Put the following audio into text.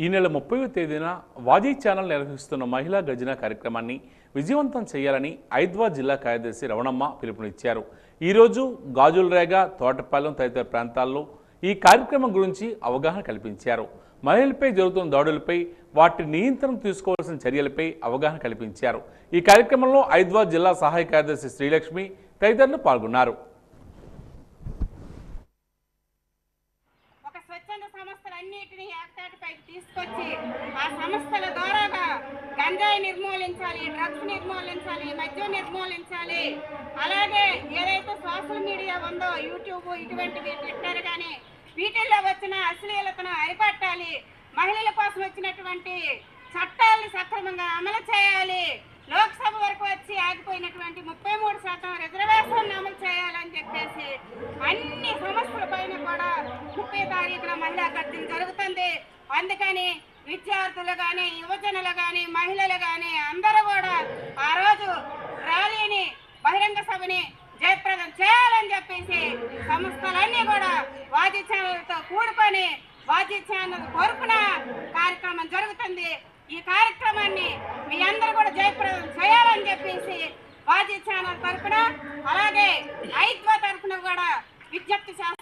ఈ నెల ముప్పైవ తేదీన వాజీ ఛానల్ నిర్వహిస్తున్న మహిళా గజన కార్యక్రమాన్ని విజయవంతం చేయాలని ఐద్వా జిల్లా కార్యదర్శి రవణమ్మ పిలుపునిచ్చారు. ఈరోజు గాజులరేగ తోటపాలెం తదితర ప్రాంతాల్లో ఈ కార్యక్రమం గురించి అవగాహన కల్పించారు. మహిళలపై జరుగుతున్న దాడులపై వాటి నియంత్రణ తీసుకోవాల్సిన చర్యలపై అవగాహన కల్పించారు. ఈ కార్యక్రమంలో ఐద్వా జిల్లా సహాయ కార్యదర్శి శ్రీలక్ష్మి తదితరులు పాల్గొన్నారు. సంస్థలన్నిటిని ఏకతాటిపైకి తీసుకొచ్చి ఆ సంస్థల ద్వారాగా గంజాయి నిర్మూలించాలి డ్రగ్స్ నిర్మూలించాలి మద్యం నిర్మూలించాలి. అలాగే ఏదైతే సోషల్ మీడియా ఉందో యూట్యూబ్ ఇటువంటివి ట్విట్టర్ కానీ వీటిల్లో వచ్చిన అశ్లీలతను అరిపట్టాలి మహిళల కోసం వచ్చినటువంటి చట్టాలను సక్రమంగా అమలు చేయాలి. లోక్సభ వరకు వచ్చి ఆగిపోయినటువంటి ముప్పై మూడు శాతం రిజర్వేషన్ అమలు చేయాలి. అని చెప్పేసి అన్ని సమస్యల పైన కూడా ముప్పై తారీఖున మహిళా కత్తిని జరుగుతుంది. అందుకని విద్యార్థులు కానీ యువజనులు కానీ మహిళలు కానీ అందరూ కూడా ఆ రోజు ర్యాలీని బహిరంగ సభని జయప్రదం చేయాలని చెప్పేసి సంస్థలన్నీ కూడా వాద్య కూడుకొని వాద్య తరపున కార్యక్రమం జరుగుతుంది. ఈ కార్యక్రమాన్ని మీ అందరూ కూడా జయప్రదం చేయాలని చెప్పేసి వాజీ ఛానల్ తరఫున అలాగే ఐద్వ తరఫున కూడా విజ్ఞప్తి చేస్తాం